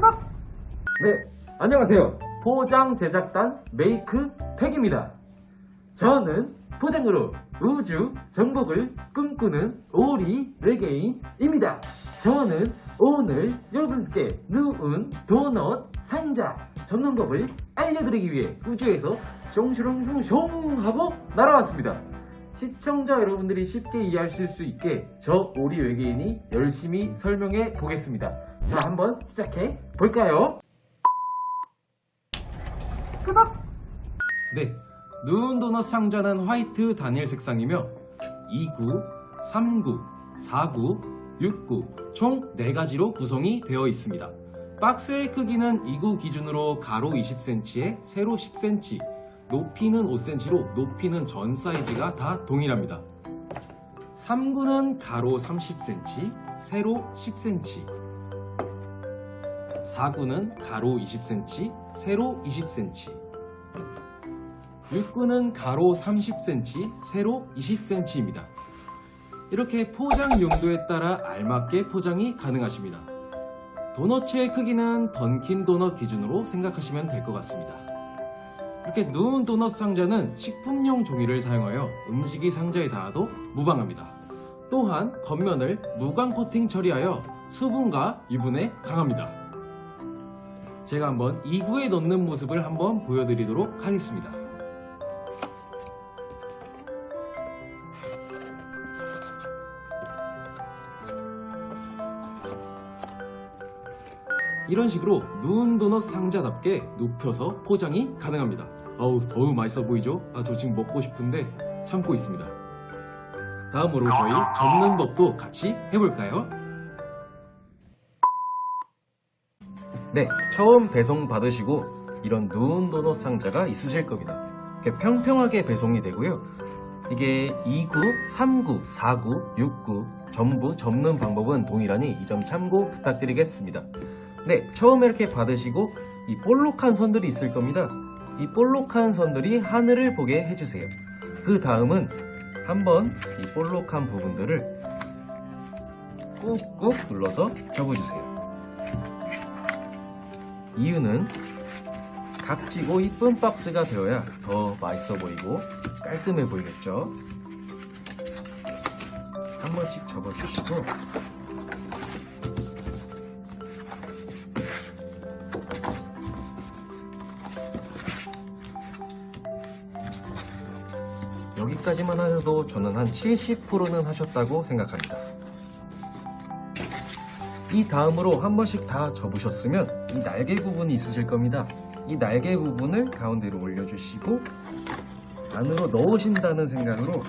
네, 안녕하세요. 포장 제작단 메이크 팩입니다. 저는 포장으로 우주 정복을 꿈꾸는 오리 외계인입니다. 저는 오늘 여러분께 누운 도넛 상자 접는 법을 알려드리기 위해 우주에서 숑숑숑숑 하고 날아왔습니다. 시청자 여러분들이 쉽게 이해하실 수 있게 저 오리 외계인이 열심히 설명해 보겠습니다. 자, 한번 시작해 볼까요? 네, 누운 도넛 상자는 화이트 다니엘 색상이며 2구, 3구, 4구, 6구 총 4가지로 구성이 되어 있습니다. 박스의 크기는 2구 기준으로 가로 20cm에 세로 10cm, 높이는 5cm로 높이는 전 사이즈가 다 동일합니다. 3구는 가로 30cm, 세로 10cm, 4구는 가로 20cm, 세로 20cm, 6구는 가로 30cm, 세로 20cm입니다. 이렇게 포장 용도에 따라 알맞게 포장이 가능하십니다. 도너츠의 크기는 던킨 도넛 기준으로 생각하시면 될 것 같습니다. 이렇게 누운 도넛 상자는 식품용 종이를 사용하여 음식이 상자에 닿아도 무방합니다. 또한 겉면을 무광 코팅 처리하여 수분과 유분에 강합니다. 제가 한번 2구에 넣는 모습을 한번 보여드리도록 하겠습니다. 이런 식으로 누운 도넛 상자답게 눕혀서 포장이 가능합니다. 어우, 더우 맛있어 보이죠? 아, 저 지금 먹고 싶은데 참고 있습니다. 다음으로 저희 접는 법도 같이 해볼까요? 네, 처음 배송 받으시고 이런 누운 도넛 상자가 있으실 겁니다. 이렇게 평평하게 배송이 되고요. 이게 2구, 3구, 4구, 6구 전부 접는 방법은 동일하니 이 점 참고 부탁드리겠습니다. 네, 처음에 이렇게 받으시고 이 볼록한 선들이 있을 겁니다. 이 볼록한 선들이 하늘을 보게 해주세요. 그 다음은 한번 이 볼록한 부분들을 꾹꾹 눌러서 접어주세요. 이유는 값지고 이쁜 박스가 되어야 더 맛있어 보이고 깔끔해 보이겠죠? 한 번씩 접어주시고 여기까지만 하셔도 저는 한 70%는 하셨다고 생각합니다. 이 다음으로 한 번씩 다 접으셨으면 이 날개 부분이 있으실 겁니다. 이 날개 부분을 가운데로 올려주시고 안으로 넣으신다는 생각으로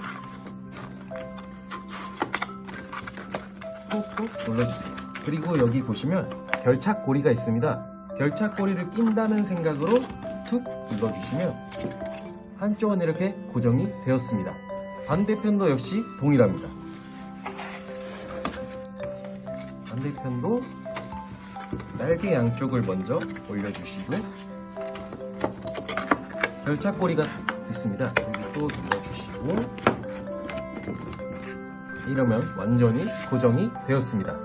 꾹꾹 눌러주세요. 그리고 여기 보시면 결착 고리가 있습니다. 결착 고리를 낀다는 생각으로 툭 눌러주시면 한쪽은 이렇게 고정이 되었습니다. 반대편도 역시 동일합니다. 반대편도 날개 양쪽을 먼저 올려주시고 결착고리가 있습니다. 여기 또 눌러주시고 이러면 완전히 고정이 되었습니다.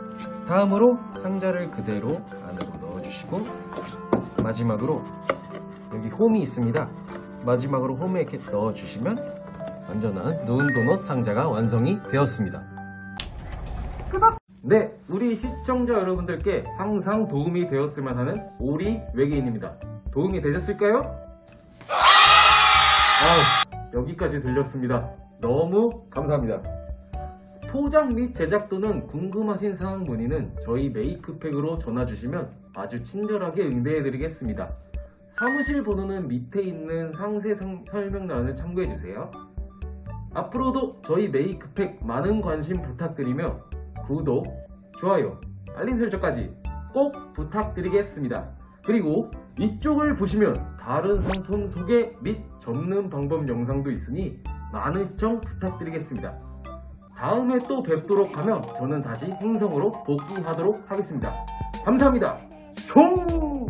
다음으로 상자를 그대로 안으로 넣어주시고 마지막으로 여기 홈이 있습니다. 마지막으로 홈에 이렇게 넣어주시면 완전한 누운 도넛 상자가 완성이 되었습니다. 네, 우리 시청자 여러분들께 항상 도움이 되었으면 하는 오리 외계인입니다. 도움이 되셨을까요? 아우, 여기까지 들렸습니다. 너무 감사합니다. 포장 및 제작도는 궁금하신 사항 문의는 저희 메이크팩으로 전화 주시면 아주 친절하게 응대해 드리겠습니다. 사무실 번호는 밑에 있는 상세 성- 설명란을 참고해주세요. 앞으로도 저희 메이크팩 많은 관심 부탁드리며 구독, 좋아요, 알림 설정까지 꼭 부탁드리겠습니다. 그리고 이쪽을 보시면 다른 상품 소개 및 접는 방법 영상도 있으니 많은 시청 부탁드리겠습니다. 다음에 또 뵙도록 하면 저는 다시 행성으로 복귀하도록 하겠습니다. 감사합니다. 총!